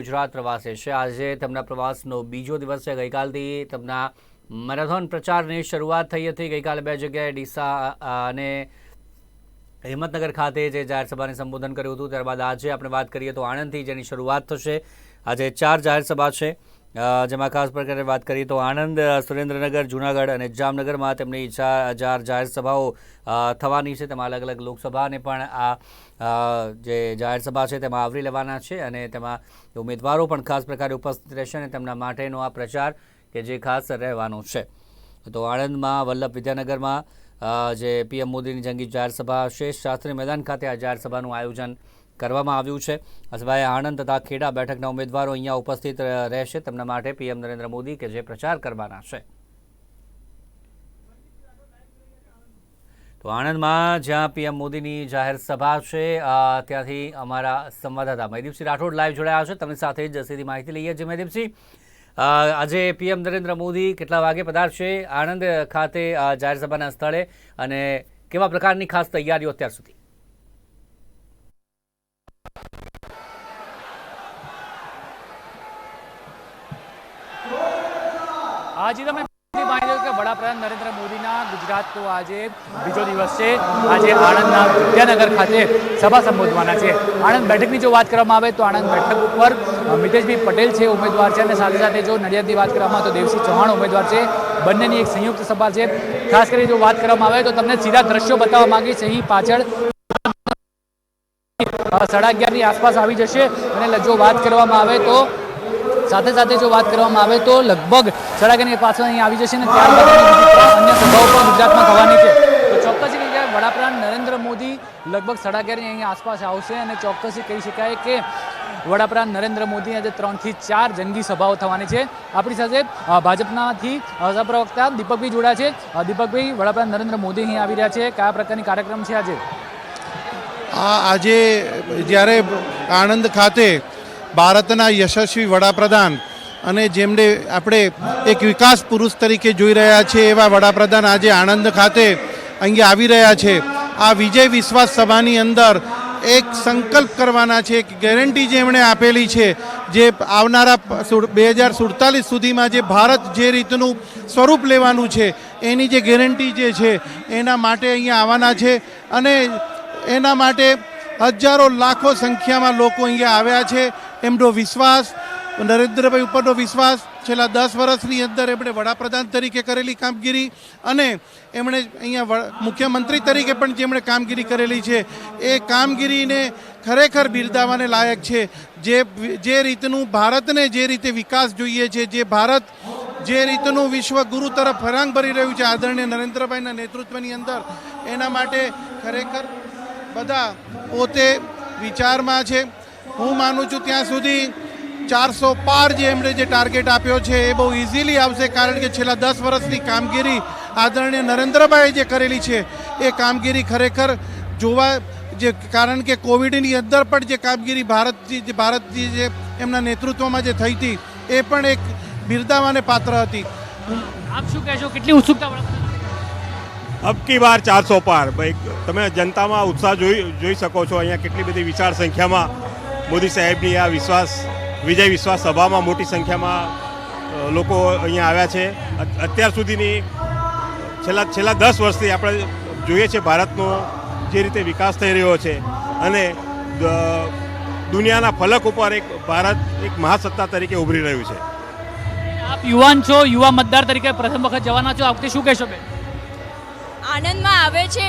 ગુજરાત પ્રવાસે છે. આજે તેમના પ્રવાસનો બીજો દિવસ છે. ગઈકાલથી તેમના મેરેથોન પ્રચારની શરૂઆત થઈ હતી. ગઈકાલે બે જગ્યાએ ડીસા અને હિંમતનગર ખાતે જે જાહેર સભાને સંબોધન કર્યું હતું, ત્યારબાદ આજે આપણે વાત કરીએ તો આણંદથી જેની શરૂઆત થશે. આજે ચાર જાહેર સભા છે. જેમાં ખાસ પ્રકારે વાત કરીએ તો આણંદ, સુરેન્દ્રનગર, જૂનાગઢ અને જામનગરમાં તેમની ચાર હજાર જાહેર સભાઓ થવાની છે. તેમાં અલગ અલગ લોકસભાને પણ આ જે જાહેર સભા છે તેમાં આવરી લેવાના છે અને તેમાં ઉમેદવારો પણ ખાસ પ્રકારે ઉપસ્થિત રહેશે અને તેમના માટેનો આ પ્રચાર કે જે ખાસ રહેવાનો છે. તો આણંદમાં, વલ્લભ વિદ્યાનગરમાં જે પીએમ મોદીની જંગી જાહેર સભા શાસ્ત્રી મેદાન ખાતે આ જાહેર સભાનું આયોજન કરવામાં આવ્યું છે. આ આણંદ તથા ખેડા બેઠકના ઉમેદવારો અહીંયા ઉપસ્થિત રહેશે. તેમના માટે પીએમ નરેન્દ્ર મોદી કે જે પ્રચાર કરવાના છે. તો આણંદમાં જ્યાં પીએમ મોદીની જાહેર સભા છે ત્યાંથી અમારા સંવાદદાતા મહેદીપસિંહ રાઠોડ લાઈવ જોડાયા છે. તેમની સાથે જ સીધી માહિતી લઈએ છીએ મહેદીપસિંહ. આજે પીએમ નરેન્દ્ર મોદી કેટલા વાગે પધારશે આણંદ ખાતે જાહેર સભાના સ્થળે અને કેવા પ્રકારની ખાસ તૈયારીઓ અત્યાર સુધી? આજે તમે વડાપ્રધાન નરેન્દ્ર મોદીના ગુજરાતનો આજે બીજો દિવસ છે આજે આણંદના વિદ્યાનગર ખાતે સભા સંબોધવાના છે આણંદ બેઠકની જો વાત કરવામાં આવે તો આણંદ બેઠક ઉપર મિતેશભાઈ પટેલ છે, ઉમેદવાર છે અને સાથે સાથે જો નડિયાદની વાત કરવામાં આવે તો દેવસિંહ ચૌહાણ ઉમેદવાર છે. બંનેની એક સંયુક્ત સભા છે. ખાસ કરી જો વાત કરવામાં આવે તો તમને સીધા દ્રશ્યો બતાવવા માંગીશ અહીં પાછળ સાડા અગિયારની આસપાસ આવી જશે અને જો વાત કરવામાં આવે તો સાથે સાથે જો વાત કરવામાં આવે તો લગભગ સાડા પાછળ અહીં આવી જશે અને ત્યારબાદ અન્ય સભાઓ પણ ગુજરાતમાં થવાની છે. તો ચોક્કસ વડાપ્રધાન નરેન્દ્ર મોદી લગભગ સાડા અગિયારની અહીં આસપાસ આવશે અને ચોક્કસી કહી શકાય કે વડાપ્રધાન નરેન્દ્ર મોદી આજે ત્રણથી ચાર જંગી સભાઓ થવાની છે. આપણી સાથે ભાજપનાથી પ્રવક્તા દીપકભાઈ જોડા છે. દીપકભાઈ, વડાપ્રધાન નરેન્દ્ર મોદી અહીં આવી રહ્યા છે. કયા પ્રકારની કાર્યક્રમ છે આજે? આ આજે જ્યારે આણંદ ખાતે ભારતના યશસ્વી વડાપ્રધાન અને જેમને આપણે એક વિકાસ પુરુષ તરીકે જોઈ રહ્યા છે એવા વડાપ્રધાન આજે આણંદ ખાતે અહીંયા આવી રહ્યા છે. આ વિજય વિશ્વાસ સભાની અંદર એક સંકલ્પ કરવાના છે, એક ગેરંટી જે એમણે આપેલી છે, જે આવનારા બે હજાર સુડતાલીસ સુધીમાં જે ભારત જે રીતનું સ્વરૂપ લેવાનું છે, એની જે ગેરંટી જે છે, એના માટે અહીંયા આવવાના છે અને એના માટે હજારો લાખો સંખ્યામાં લોકો અહીંયા આવ્યા છે. એમનો વિશ્વાસ, નરેન્દ્રભાઈ ઉપરનો વિશ્વાસ, છેલ્લા દસ વર્ષની અંદર એમણે વડાપ્રધાન તરીકે કરેલી કામગીરી અને એમણે અહીંયા મુખ્યમંત્રી તરીકે પણ જેમણે કામગીરી કરેલી છે, એ કામગીરીને ખરેખર બિરદાવાને લાયક છે. જે જે રીતનું ભારતને જે રીતે વિકાસ જોઈએ છે, જે ભારત જે રીતનું વિશ્વ ગુરુ તરફ ફરાંગ ભરી રહ્યું છે આદરણીય નરેન્દ્રભાઈના નેતૃત્વની અંદર, એના માટે ખરેખર બધા પોતે વિચારમાં છે. હું માનું છું ત્યાં સુધી ચારસો પાર જે એમણે જે ટાર્ગેટ આપ્યો છે એ બહુ ઇઝીલી આવશે કારણ કે છેલ્લા દસ વર્ષની કામગીરી આદરણીય નરેન્દ્રભાઈએ જે કરેલી છે એ કામગીરી ખરેખર જોવા જે કારણ કે કોવિડની અંદર પણ જે કામગીરી ભારતથી જે ભારતની જે એમના નેતૃત્વમાં જે થઈ હતી એ પણ એક બિરદાવાને પાત્ર હતી. આપ શું કહેશો? કેટલી ઉત્સુકતા અબકી બાર ચારસો પાર. ભાઈ તમે જનતામાં ઉત્સાહ જોઈ જોઈ શકો છો અહીંયા કેટલી બધી વિશાળ સંખ્યામાં મોદી સાહેબની આ વિશ્વાસ વિજય વિશ્વાસ સભામાં મોટી સંખ્યામાં લોકો અહીંયા આવ્યા છે. અત્યાર સુધીની છેલ્લા છેલ્લા દસ વર્ષથી આપણે જોઈએ છે ભારતનો જે રીતે વિકાસ થઈ રહ્યો છે અને દુનિયાના ફલક ઉપર એક ભારત એક મહાસત્તા તરીકે ઉભરી રહ્યું છે. આપ યુવાન છો યુવા મતદાર તરીકે પ્રથમ વખત જવાના છો આ વખતે શું કહેશો બેન? આનંદમાં આવે છે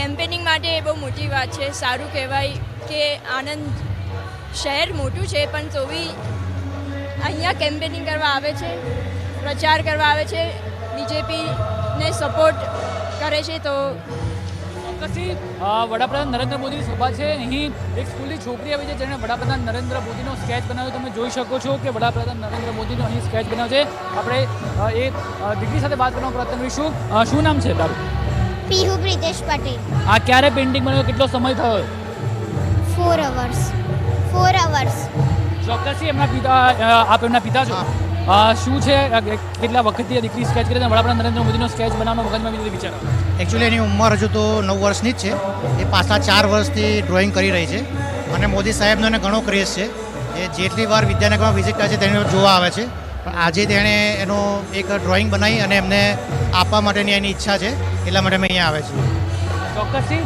કેમ્પેનિંગ માટે એ બહુ મોટી વાત છે. સારું કહેવાય કે આનંદ શહેર મોટું છે પણ તો બી અહીંયા કેમ્પેનિંગ કરવા આવે છે પ્રચાર કરવા આવે છે બીજેપીને સપોર્ટ કરે છે તો ચોક્કસથી વડાપ્રધાન નરેન્દ્ર મોદીની સભા છે અહીં એક સ્કૂલની છોકરી આવી છે જેણે વડાપ્રધાન નરેન્દ્ર મોદીનો સ્કેચ બનાવ્યો. તમે જોઈ શકો છો કે વડાપ્રધાન નરેન્દ્ર મોદીનો અહીં સ્કેચ બનાવ્યો છે. આપણે એ દીકરી સાથે વાત કરવાનો પ્રયત્ન કરીશું. શું નામ છે તારું? પીહુ પ્રિતેશ પટેલ. આ ક્યારે પેઇન્ટિંગ બનાવ્યો? કેટલો સમય થયો? ફોર અવર્સ ફોર અવર્સ ચોક્કસથી એમના પિતા આપ એમના પિતા છો? શું છે? કેટલા વખતથી આ દીકરી સ્કેચ કરીને વડાપ્રધાન નરેન્દ્ર મોદીનો સ્કેચ બનાવવાનો મગજમાં બીજો વિચાર. એકચ્યુઅલી એની ઉંમર હજુ તો નવ વર્ષની જ છે. એ પાછલા ચાર વર્ષથી ડ્રોઈંગ કરી રહી છે. અને મોદી સાહેબનો એને ઘણો ક્રેઝ છે એ જેટલી વાર વિદ્યાનગરમાં વિઝિટ કરે છે તેને જોવા આવે છે. પણ આજે તેણે એનો એક ડ્રોઈંગ બનાવી અને એમને આપવા માટેની એની ઈચ્છા છે. એટલા માટે અમે અહીંયા આવે છે. ચોક્કસથી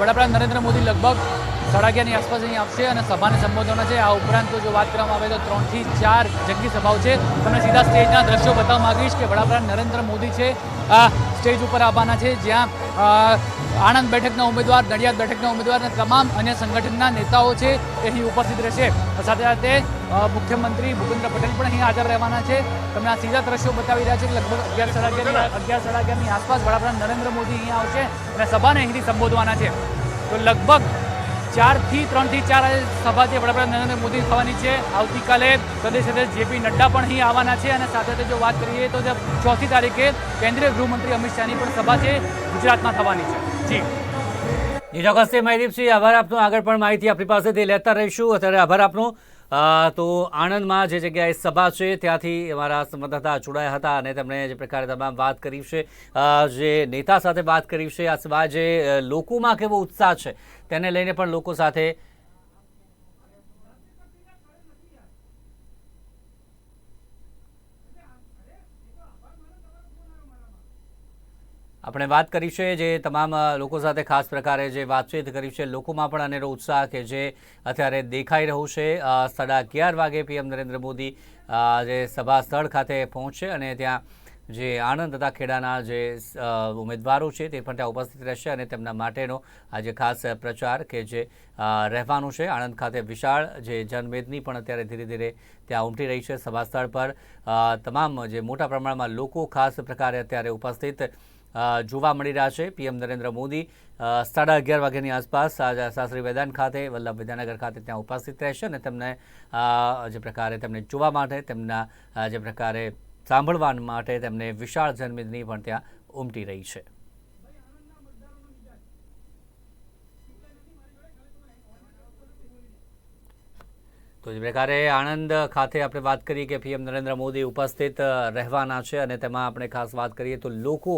વડાપ્રધાન નરેન્દ્ર મોદી લગભગ સાડા આસપાસ અહીં આવશે અને સભાને સંબોધવાના છે. આ ઉપરાંત જો વાત કરવામાં આવે તો ત્રણથી ચાર જંગી સભાઓ છે. તમને સીધા સ્ટેજના દ્રશ્યો બતાવવા માંગીશ કે વડાપ્રધાન નરેન્દ્ર મોદી છે. આ સ્ટેજ ઉપર આવવાના છે. જ્યાં આણંદ બેઠકના ઉમેદવાર, નડિયાદ બેઠકના ઉમેદવાર અને તમામ અન્ય સંગઠનના નેતાઓ છે એ અહીં ઉપસ્થિત રહેશે. સાથે સાથે મુખ્યમંત્રી ભૂપેન્દ્ર પટેલ પણ અહીં હાજર રહેવાના છે. તમને આ સીધા દ્રશ્યો બતાવી રહ્યા છે કે લગભગ અગિયાર સાડા અગિયાર અગિયાર આસપાસ વડાપ્રધાન નરેન્દ્ર મોદી અહીંયા આવશે અને સભાને અહીંથી સંબોધવાના છે. તો લગભગ ચારથી ત્રણથી ચાર સભા છે વડાપ્રધાન નરેન્દ્ર મોદી થવાની છે. આવતીકાલે પ્રદેશ અધ્યક્ષ જેપી નડ્ડા પણ અહીં આવવાના છે અને સાથે સાથે જો વાત કરીએ તો ચોથી તારીખે કેન્દ્રીય ગૃહમંત્રી અમિત શાહની પણ સભા છે, ગુજરાતમાં થવાની છે. જી. જી ચોક્કસથી મહેદીપસિંહ, આભાર આપનો. આગળ પણ માહિતી આપણી પાસેથી લેતા રહીશું. અત્યારે આભાર આપનો. તો આણંદમાં જે જગ્યાએ સભા છે, ત્યાંથી અમારા સંવાદદાતા જોડાયા હતા અને તેમણે જે પ્રકારે તમામ વાત કરી છે જે નેતા સાથે વાત કરી છે, આ સભા જે લોકોમાં કેવો ઉત્સાહ છે તેને લઈને પણ લોકો સાથે આપણે વાત કરી છે જે તમામ લોકો સાથે ખાસ પ્રકારે જે વાતચીત કરી છે, લોકોમાં પણ અનેરો ઉત્સાહ કે જે અત્યારે દેખાઈ રહ્યું છે. સાડા અગિયાર વાગે પીએમ નરેન્દ્ર મોદી જે સભા સ્થળ ખાતે પહોંચશે અને ત્યાં જે આણંદ તથા ખેડાના જે ઉમેદવારો છે તે પણ ત્યાં ઉપસ્થિત રહેશે અને તેમના માટેનો આજે ખાસ પ્રચાર કે જે રહેવાનું છે. આણંદ ખાતે વિશાળ જે જનમેદની પણ અત્યારે ધીરે ધીરે ત્યાં ઉમટી રહી છે સભા સ્થળ પર તમામ જે મોટા પ્રમાણમાં લોકો ખાસ પ્રકારે અત્યારે ઉપસ્થિત જોવા મળી રહ્યા છે. પીએમ નરેન્દ્ર મોદી સાડા અગિયાર વાગ્યાની આસપાસ શાસ્ત્રી મેદાન ખાતે, વલ્લભ વિદ્યાનગર ખાતે ત્યાં ઉપસ્થિત રહેશે અને તેમને જે પ્રકારે તેમને જોવા માટે તેમના જે પ્રકારે સાંભળવા માટે તેમને વિશાળ જનમેદની પણ ત્યાં ઉમટી રહી છે. તો જે પ્રકારે આણંદ ખાતે આપણે વાત કરીએ કે પીએમ નરેન્દ્ર મોદી ઉપસ્થિત રહેવાના છે અને તેમાં આપણે ખાસ વાત કરીએ તો લોકો